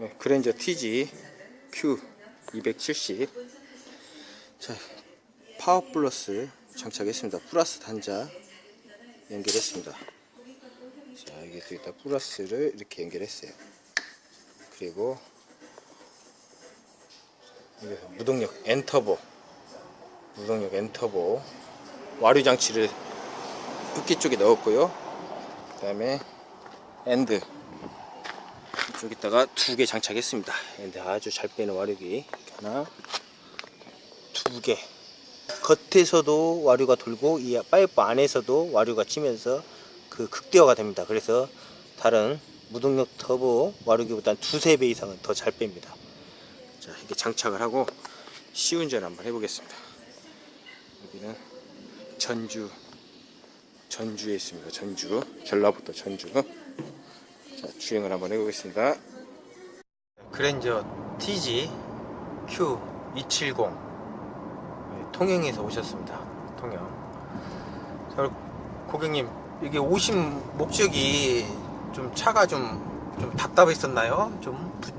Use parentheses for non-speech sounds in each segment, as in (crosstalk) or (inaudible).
네, 그랜저 TG Q 270. 자, 파워 플러스 장착했습니다. 플러스 단자 연결했습니다. 자, 이게 또 있다. 플러스를 이렇게 연결했어요. 그리고 무동력 엔터보 무동력 엔터보 와류 장치를 흡기 쪽에 넣었고요. 그 다음에 엔드 이쪽에다가 두 개 장착했습니다. 엔드 아주 잘 빼는 와류기 하나, 두 개. 겉에서도 와류가 돌고 이 파이프 안에서도 와류가 치면서 그 극대화가 됩니다. 그래서 다른 무동력 터보 와류기보다 두세 배 이상은 더 잘 뺍니다. 자, 이렇게 장착을 하고 시운전 한번 해보겠습니다. 여기는 전주 전주에 있습니다. 전주 전라북도 전주. 자, 주행을 한번 해보겠습니다. 그랜저 TG Q270 네, 통영에서 오셨습니다. 통영. 자, 고객님 이게 오신 목적이 좀 차가 좀 좀 답답했었나요? 좀 부...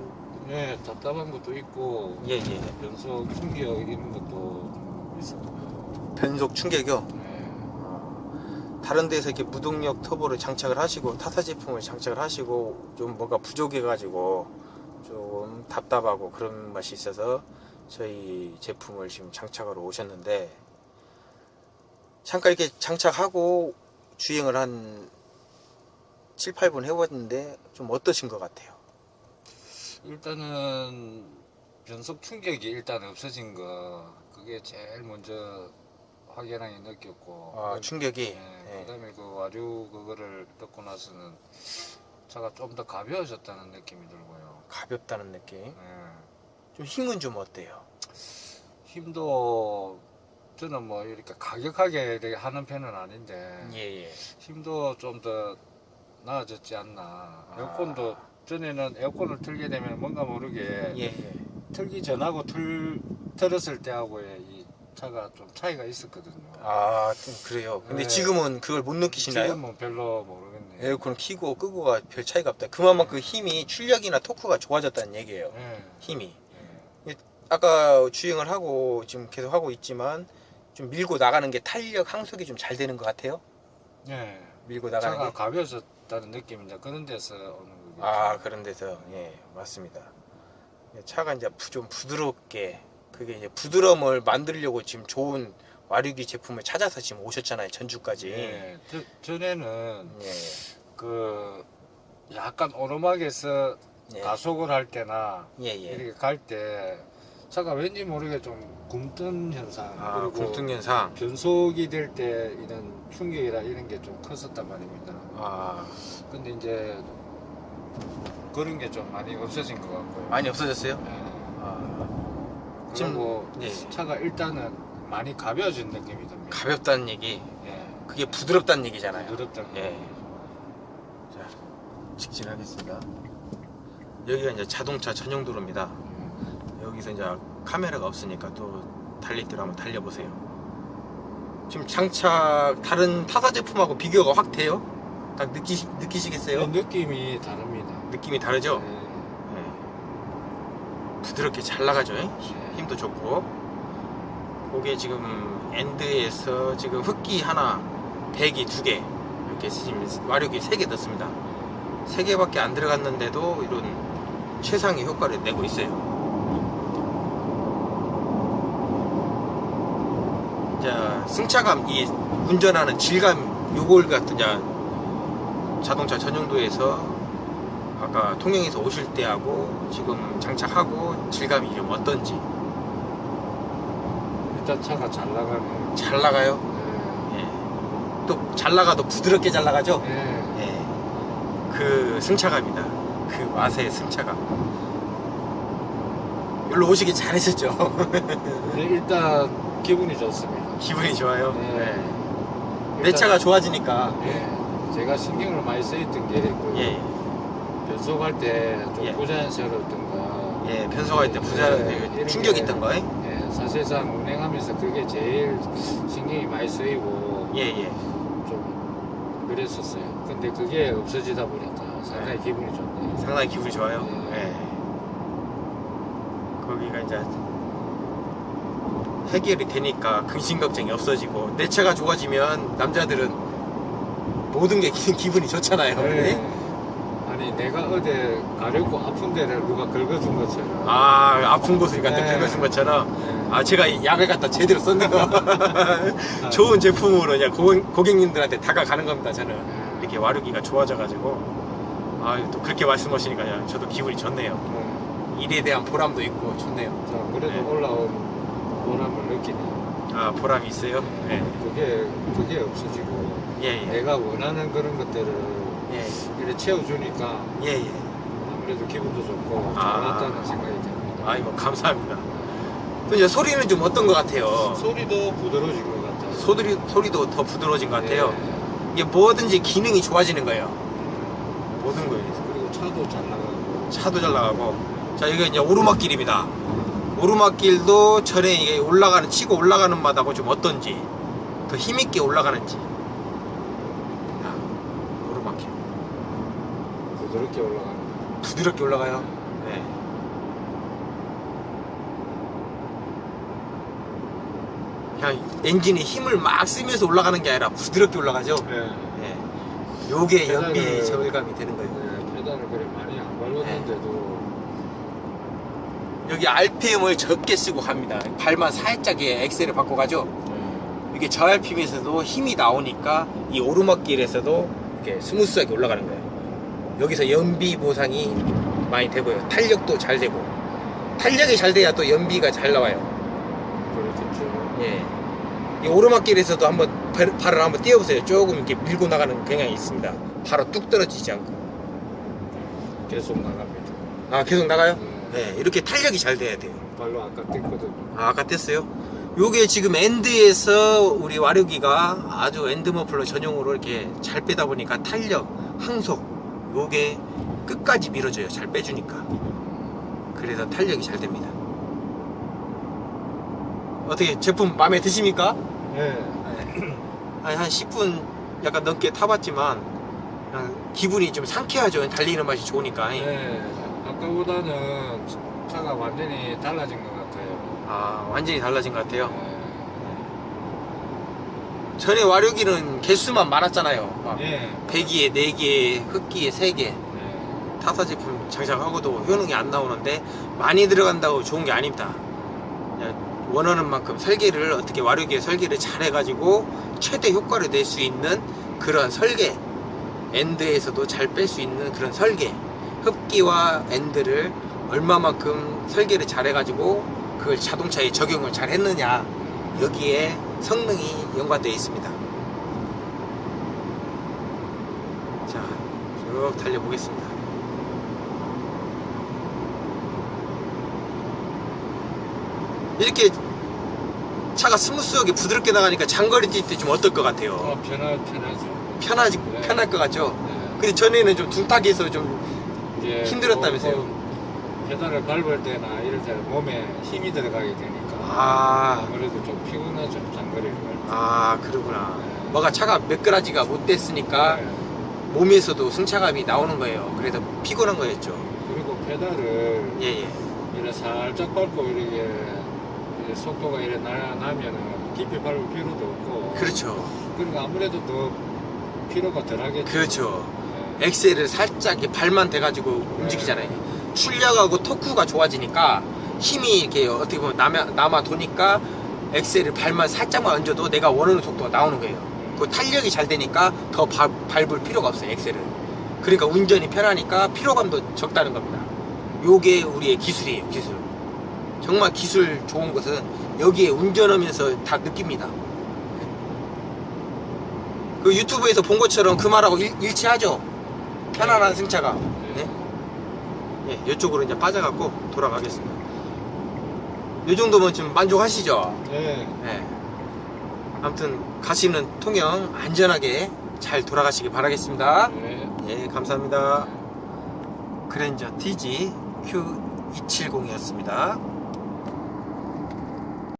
네, 답답한 것도 있고 예, 예. 연속 충격 이런 것도 좀 있었고요. 변속 충격이요. 네. 다른 데서 이렇게 무동력 터보를 장착을 하시고 타사 제품을 장착을 하시고 좀 뭔가 부족해 가지고 좀 답답하고 그런 맛이 있어서 저희 제품을 지금 장착하러 오셨는데 잠깐 이렇게 장착하고 주행을 한 7, 8분 해봤는데 좀 어떠신 것 같아요? 일단은 변속 충격이 일단 없어진 거 그게 제일 먼저 확연하게 느꼈고 아, 충격이 네, 예. 그다음에 그 와류 그거를 넣고 나서는 차가 좀 더 가벼워졌다는 느낌이 들고요. 가볍다는 느낌. 네. 좀 힘은 좀 어때요? 힘도 저는 뭐 이렇게 가격하게 이렇게 하는 편은 아닌데 예, 예. 힘도 좀 더 나아졌지 않나. 아. 에어컨도 전에는 에어컨을 틀게 되면 뭔가 모르게 예, 예. 틀기 전하고 틀 틀었을 때하고의 이 차가 좀 차이가 있었거든요. 아, 좀 그래요. 근데 네. 지금은 그걸 못 느끼시나요? 지금은 별로 모르겠네요. 에어컨 키고 끄고가 별 차이가 없다. 그만큼 힘이 출력이나 토크가 좋아졌다는 얘기예요. 네. 힘이. 네. 아까 주행을 하고 지금 계속 하고 있지만 좀 밀고 나가는 게 탄력 항속이 좀 잘 되는 것 같아요. 네. 밀고 나가는 차가 게. 가벼워졌다는 느낌인데 그런 데서 오는 거겠죠. 아 그런 데서 예 맞습니다. 차가 이제 부- 좀 부드럽게 그게 이제 부드러움을 만들려고 지금 좋은 와류기 제품을 찾아서 지금 오셨잖아요 전주까지. 예. 저, 전에는 예. 그 약간 오르막에서 예. 가속을 할 때나 예, 예. 이렇게 갈 때 차가 왠지 모르게 좀 굼뜬 현상 아, 그리고 굴뚝연상. 변속이 될 때 이런 충격이라 이런 게 좀 컸었단 말입니다. 아, 근데 이제 그런 게 좀 많이 없어진 것 같고요. 많이 없어졌어요? 네. 아, 그리고 예. 차가 일단은 많이 가벼워진 느낌이 듭니다. 가볍다는 얘기. 예. 그게 부드럽다는 얘기잖아요. 부드럽다는 예. 자, 직진하겠습니다. 여기가 이제 자동차 전용 도로입니다. 여기서 이제 카메라가 없으니까 또 달릴 때로 한번 달려보세요. 지금 장착 다른 타사 제품하고 비교가 확 돼요? 딱 느끼, 느끼시겠어요? 느낌이 다릅니다. 느낌이 다르죠? 예. 예. 부드럽게 잘 나가죠? 예. 힘도 좋고 그게 지금 엔드에서 지금 흡기 하나 배기 두 개 이렇게 지금 와력이 세 개 넣습니다 세 개밖에 안 들어갔는데도 이런 최상의 효과를 내고 있어요 자 승차감 이 운전하는 질감 요걸 같은 자 자동차 전용도에서 아까 통영에서 오실 때하고 지금 장착하고 질감이 좀 어떤지 일단 차가 잘 나가네요. 잘 나가요? 예. 예. 또잘 나가도 부드럽게 잘 나가죠? 예. 예. 그 승차감이다. 그 맛의 승차감. 여기로 오시기 잘하셨죠? (laughs) 네, 일단 기분이 좋습니다. 기분이 좋아요. 네. 예. 내 차가 좋아지니까. 예. 제가 신경을 많이 쓰였던 게그 예. 변속할 때 좀 예. 부자연스러웠던가 예. 변속할 때 부자 네, 이런 충격 게- 있던 거. 예. 예, 사실상 운행하면서 그게 제일 신경이 많이 쓰이고 예. 예. 좀 그랬었어요. 근데 그게 없어지다 보니까 상당히 기분이 좋네요. 상당히 기분이 좋아요. 예. 예. 거기가 이제 해결이 되니까 근심 걱정이 없어지고 내 차가 좋아지면 남자들은 모든 게 기- 기분이 좋잖아요. 네. 아니 내가 어제 가렵고 아픈 데를 누가 긁어준 것처럼. 아 아픈 곳을 갖다 네. 긁어준 것처럼 네. 아 제가 이 약을 갖다 제대로 썼네요. (laughs) 좋은 제품으로 그냥 고객, 고객님들한테 다가가는 겁니다. 저는 이렇게 와르기가 좋아져가지고 아 또 그렇게 말씀하시니까 그냥 저도 기분이 좋네요. 네. 일에 대한 보람도 있고 좋네요. 자 그래도 네. 올라온 보람을 느끼네. 아 보람이 있어요. 네. 그게 그게 없어지고 예 예. 내가 원하는 그런 것들을 예 이렇게 채워주니까 예. 예. 아무래도 기분도 좋고 아. 잘났다는 생각이 듭니다. 아이고 감사합니다. 또 이제 소리는 좀 어떤 것 같아요? 소리도 부드러워진 것 같아요. 소리 소리도 더 부드러워진 것 같아요. 네. 이게 뭐든지 기능이 좋아지는 거예요. 모든 거에 대해서. 그리고 차도 잘 나가고. 차도 잘 나가고. 자 이게 이제 오르막길입니다. 오르막길도 전에 이게 올라가는 치고 올라가는 마다고 좀 어떤지 더 힘있게 올라가는지. 자, 오르막길 부드럽게 올라가는. 부드럽게 올라가요. 네. 그냥 엔진에 힘을 막 쓰면서 올라가는 게 아니라 부드럽게 올라가죠. 네. 네. 요게 연비 페달을- 저울감이 되는 거예요. 네, 페달을 그래 많이 안 밟았는데도 여기 RPM을 적게 쓰고 갑니다. 발만 살짝 에 엑셀을 바꿔 가죠. 네. 이게 저RPM에서도 힘이 나오니까 이 오르막길에서도 이렇게 스무스하게 올라가는 거예요. 여기서 연비 보상이 많이 되고요. 탄력도 잘 되고 탄력이 잘 돼야 또 연비가 잘 나와요. 그렇겠죠. 예. 이 오르막길에서도 한번 발- 발을 한번 띄워보세요. 조금 이렇게 밀고 나가는 경향이 있습니다. 바로 뚝 떨어지지 않고. 계속 나갑니다. 아 계속 나가요? 네. 네. 이렇게 탄력이 잘 돼야 돼요. 발로 아까 뗐거든요. 아, 아까 뗐어요? 요게 지금 엔드에서 우리 와류기가 아주 엔드 머플러 전용으로 이렇게 잘 빼다 보니까 탄력, 항속 요게 끝까지 밀어줘요. 잘 빼주니까. 그래서 탄력이 잘 됩니다. 어떻게 제품 마음에 드십니까? 네. 아니, 한 10분 약간 넘게 타봤지만 그냥 기분이 좀 상쾌하죠. 달리는 맛이 좋으니까. 네. 아까보다는 차가 완전히 달라진 것 같아요. 아, 완전히 달라진 것 같아요. 네. 전에 와류기는 개수만 많았잖아요. 막 네. 배기에 4개, 흑기에 3개 네. 타사 제품 장착하고도 효능이 안 나오는데 많이 들어간다고 좋은 게 아닙니다 그냥 원하는 만큼 설계를 어떻게 와류기에 설계를 잘 해가지고 최대 효과를 낼 수 있는 그런 설계 엔드에서도 잘 뺄 수 있는 그런 설계 흡기와 엔드를 얼마만큼 설계를 잘 해가지고 그걸 자동차에 적용을 잘 했느냐 여기에 성능이 연관되어 있습니다 자, 쭉 달려보겠습니다. 이렇게 차가 스무스하게 부드럽게 나가니까 장거리 뛸 때 좀 어떨 것 같아요? 어, 편하, 편하죠. 편하지, 네. 편할 것 같죠? 네. 근데 전에는 좀 둔탁해서 좀, 힘들었다면서요? 조금 페달을 밟을 때나 이럴 때 몸에 힘이 들어가게 되니까 아, 아무래도 좀 피곤하죠 때. 아, 그러구나. 네. 뭐가 차가 매끄러지가 못 됐으니까 네. 몸에서도 승차감이 나오는 거예요. 그래서 피곤한 거였죠. 그리고 페달을 예, 예. 이렇게 살짝 밟고 이렇게 속도가 이렇게 나, 나면은 깊이 밟을 필요도 없고 그렇죠. 그러니까 아무래도 더 피로가 덜하겠죠. 그렇죠. 네. 엑셀을 살짝 이렇게 발만 대가지고 움직이잖아요. 출력하고 토크가 좋아지니까 힘이 이렇게 어떻게 보면 남아, 남아 도니까 엑셀을 발만 살짝만 얹어도 내가 원하는 속도가 나오는 거예요. 그 탄력이 잘 되니까 더 바- 밟을 필요가 없어요, 엑셀을. 그러니까 운전이 편하니까 피로감도 적다는 겁니다. 요게 우리의 기술이에요, 기술. 정말 기술 좋은 것은 여기에 운전하면서 다 느낍니다. 그 유튜브에서 본 것처럼 그 말하고 일, 일치하죠? 편안한 승차가. 네? 예, 이쪽으로 이제 빠져갖고 돌아가겠습니다. 이 정도면 지금 만족하시죠? 네. 네. 아무튼 가시는 통영 안전하게 잘 돌아가시기 바라겠습니다. 네. 예, 감사합니다. 그랜저 TG Q270이었습니다.